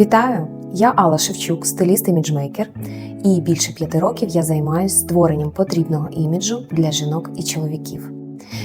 Вітаю! Я Алла Шевчук, стиліст іміджмейкер, і більше п'яти років я займаюся створенням потрібного іміджу для жінок і чоловіків.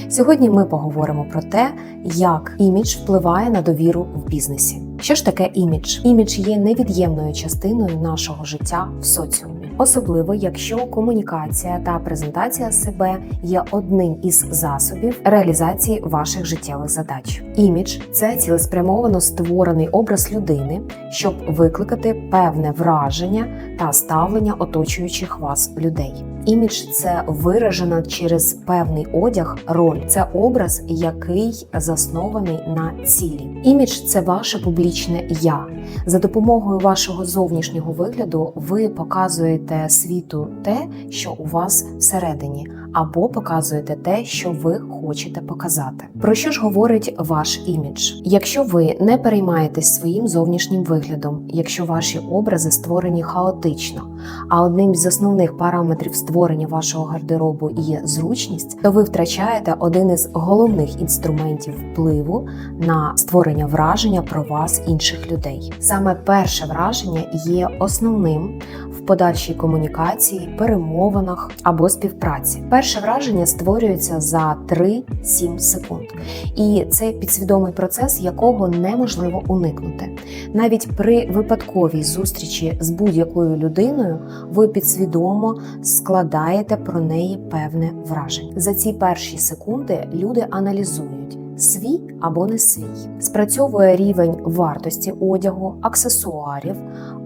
Сьогодні ми поговоримо про те, як імідж впливає на довіру в бізнесі. Що ж таке імідж? Імідж є невід'ємною частиною нашого життя в соціумі, особливо якщо комунікація та презентація себе є одним із засобів реалізації ваших життєвих задач. Імідж це цілеспрямовано створений образ людини, щоб викликати певне враження та ставлення оточуючих вас людей. Імідж це виражена через певний одяг, роль. Це образ, який заснований на цілі. Імідж це ваше публічне я. За допомогою вашого зовнішнього вигляду ви показуєте світу те, що у вас всередині, або показуєте те, що ви хочете показати. Про що ж говорить ваш імідж? Якщо ви не переймаєтесь своїм зовнішнім виглядом, якщо ваші образи створені хаотично, а одним з основних параметрів створення вашого гардеробу є зручність, то ви втрачаєте один із головних інструментів впливу на створення враження про вас інших людей. Саме перше враження є основним подальшій комунікації, перемовинах або співпраці. Перше враження створюється за 3-7 секунд, і це підсвідомий процес, якого неможливо уникнути. Навіть при випадковій зустрічі з будь-якою людиною ви підсвідомо складаєте про неї певне враження. За ці перші секунди люди аналізують. Свій або не свій спрацьовує рівень вартості одягу, аксесуарів,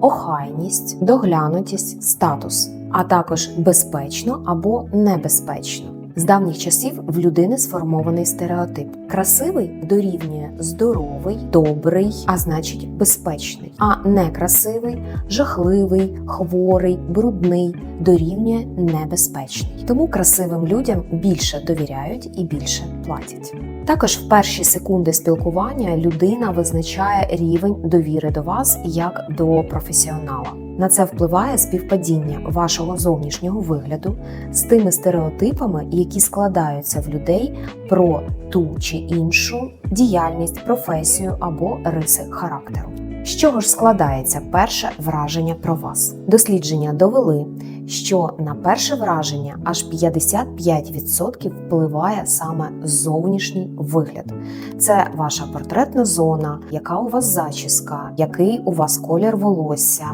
охайність, доглянутість, статус, а також безпечно або небезпечно. З давніх часів в людини сформований стереотип: красивий дорівнює здоровий, добрий, а значить безпечний, а некрасивий, жахливий, хворий, брудний дорівнює небезпечний. Тому красивим людям більше довіряють і більше платять. Також в перші секунди спілкування людина визначає рівень довіри до вас як до професіонала. На це впливає співпадіння вашого зовнішнього вигляду з тими стереотипами, які складаються в людей про ту чи іншу діяльність, професію або риси характеру. З чого ж складається перше враження про вас? Дослідження довели, що на перше враження аж 55% впливає саме зовнішній вигляд. Це ваша портретна зона, яка у вас зачіска, який у вас колір волосся,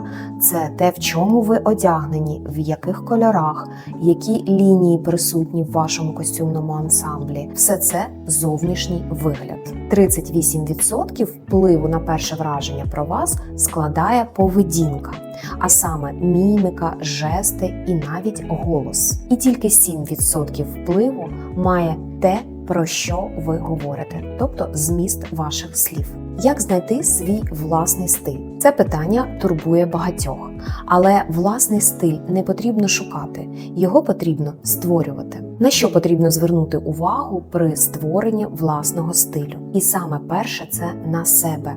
це те, в чому ви одягнені, в яких кольорах, які лінії присутні в вашому костюмному ансамблі. Все це зовнішній вигляд. 38% впливу на перше враження про вас складає поведінка, а саме міміка, жести і навіть голос. І тільки 7% впливу має те, про що ви говорите, тобто зміст ваших слів. Як знайти свій власний стиль? Це питання турбує багатьох, але власний стиль не потрібно шукати, його потрібно створювати. На що потрібно звернути увагу при створенні власного стилю? І саме перше це на себе,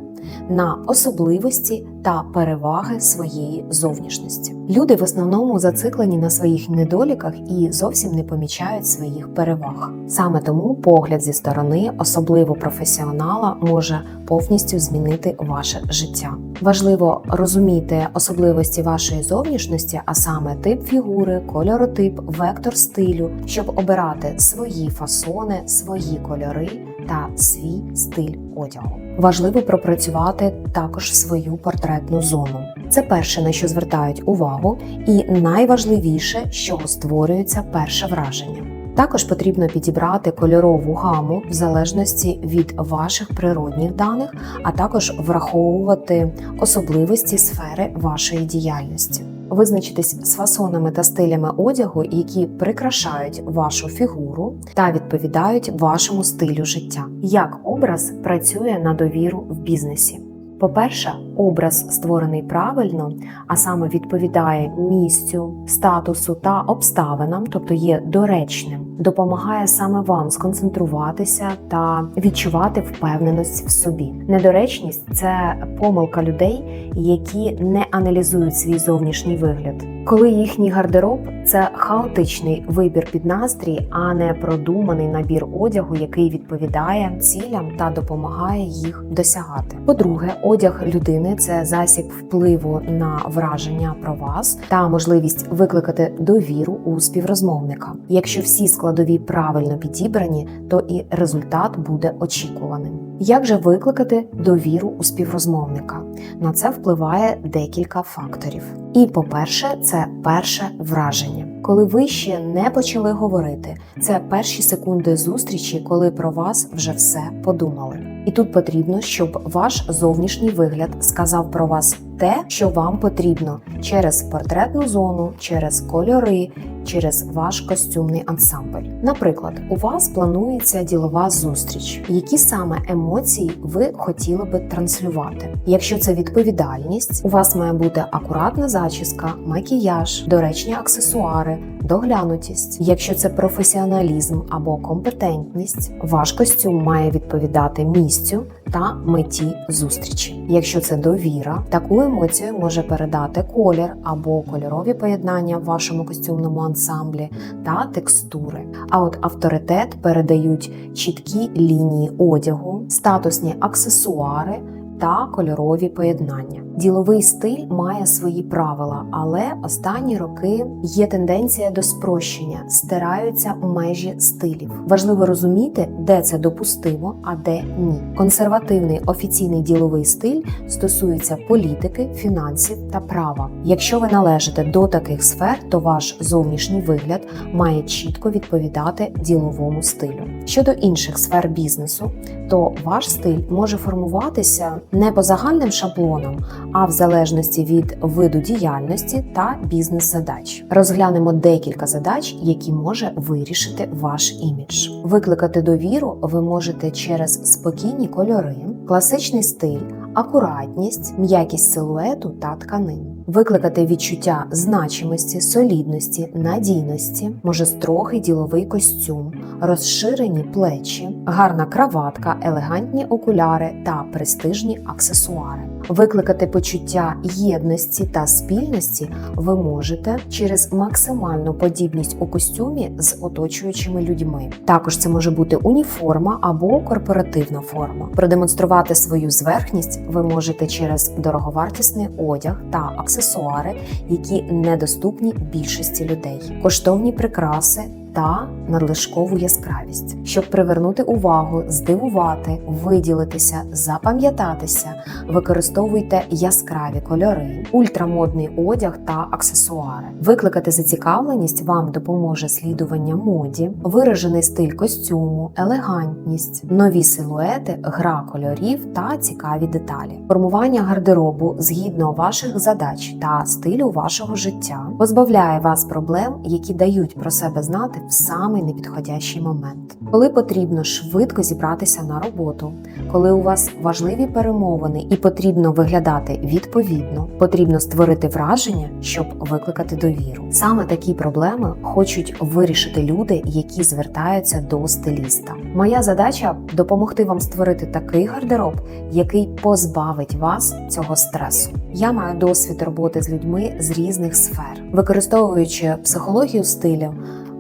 на особливості та переваги своєї зовнішності. Люди в основному зациклені на своїх недоліках і зовсім не помічають своїх переваг. Саме тому погляд зі сторони, особливо професіонала, може повністю змінити ваше життя. Важливо розуміти особливості вашої зовнішності, а саме тип фігури, кольоротип, вектор стилю, щоб обирати свої фасони, свої кольори та свій стиль одягу. Важливо пропрацювати також свою портретну зону. Це перше, на що звертають увагу, і найважливіше, з чого створюється перше враження. Також потрібно підібрати кольорову гаму в залежності від ваших природних даних, а також враховувати особливості сфери вашої діяльності. Визначитись з фасонами та стилями одягу, які прикрашають вашу фігуру та відповідають вашому стилю життя. Як образ працює на довіру в бізнесі? По-перше, образ створений правильно, а саме відповідає місцю, статусу та обставинам, тобто є доречним, допомагає саме вам сконцентруватися та відчувати впевненість в собі. Недоречність це помилка людей, які не аналізують свій зовнішній вигляд. Коли їхній гардероб це хаотичний вибір під настрій, а не продуманий набір одягу, який відповідає цілям та допомагає їх досягати. По-друге, одяг людини це засіб впливу на враження про вас та можливість викликати довіру у співрозмовника. Якщо всі складові правильно підібрані, то і результат буде очікуваним. Як же викликати довіру у співрозмовника? На це впливає декілька факторів. І, по-перше, це перше враження. Коли ви ще не почали говорити, це перші секунди зустрічі, коли про вас вже все подумали. І тут потрібно, щоб ваш зовнішній вигляд сказав про вас те, що вам потрібно через портретну зону, через кольори, через ваш костюмний ансамбль. Наприклад, у вас планується ділова зустріч. Які саме емоції ви хотіли би транслювати? Якщо це відповідальність, у вас має бути акуратна зачіска, макіяж, доречні аксесуари. Доглянутість, якщо це професіоналізм або компетентність, ваш костюм має відповідати місцю та меті зустрічі. Якщо це довіра, таку емоцію може передати колір або кольорові поєднання в вашому костюмному ансамблі та текстури. А от авторитет передають чіткі лінії одягу, статусні аксесуари та кольорові поєднання. Діловий стиль має свої правила, але останні роки є тенденція до спрощення, стираються межі стилів. Важливо розуміти, де це допустимо, а де ні. Консервативний офіційний діловий стиль стосується політики, фінансів та права. Якщо ви належите до таких сфер, то ваш зовнішній вигляд має чітко відповідати діловому стилю. Щодо інших сфер бізнесу, то ваш стиль може формуватися не по загальним шаблонам, а в залежності від виду діяльності та бізнес-задач. Розглянемо декілька задач, які може вирішити ваш імідж. Викликати довіру ви можете через спокійні кольори, класичний стиль, акуратність, м'якість силуету та тканин. Викликати відчуття значимості, солідності, надійності, може строгий діловий костюм, розширені плечі, гарна краватка, елегантні окуляри та престижні аксесуари. Викликати почуття єдності та спільності ви можете через максимальну подібність у костюмі з оточуючими людьми. Також це може бути уніформа або корпоративна форма. Продемонструвати свою зверхність ви можете через дороговартісний одяг та аксесуари, які недоступні більшості людей, коштовні прикраси. Та надлишкову яскравість, щоб привернути увагу, здивувати, виділитися, запам'ятатися, використовуйте яскраві кольори, ультрамодний одяг та аксесуари. Викликати зацікавленість вам допоможе слідування моді, виражений стиль костюму, елегантність, нові силуети, гра кольорів та цікаві деталі. Формування гардеробу згідно ваших задач та стилю вашого життя позбавляє вас проблем, які дають про себе знати в самий непідходящий момент, коли потрібно швидко зібратися на роботу, коли у вас важливі перемовини і потрібно виглядати відповідно, потрібно створити враження, щоб викликати довіру. Саме такі проблеми хочуть вирішити люди, які звертаються до стиліста. Моя задача допомогти вам створити такий гардероб, який позбавить вас цього стресу. Я маю досвід роботи з людьми з різних сфер, використовуючи психологію стилю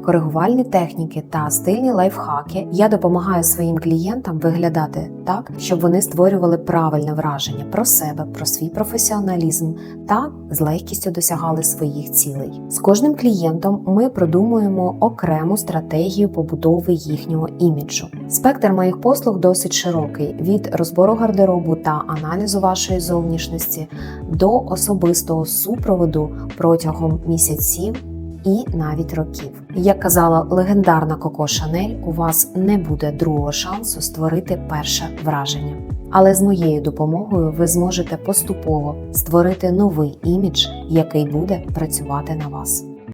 коригувальні техніки та стильні лайфхаки, я допомагаю своїм клієнтам виглядати так, щоб вони створювали правильне враження про себе, про свій професіоналізм та з легкістю досягали своїх цілей. З кожним клієнтом ми продумуємо окрему стратегію побудови їхнього іміджу. Спектр моїх послуг досить широкий: від розбору гардеробу та аналізу вашої зовнішності до особистого супроводу протягом місяців і навіть років. Як казала легендарна Коко Шанель, у вас не буде другого шансу створити перше враження. Але з моєю допомогою ви зможете поступово створити новий імідж, який буде працювати на вас.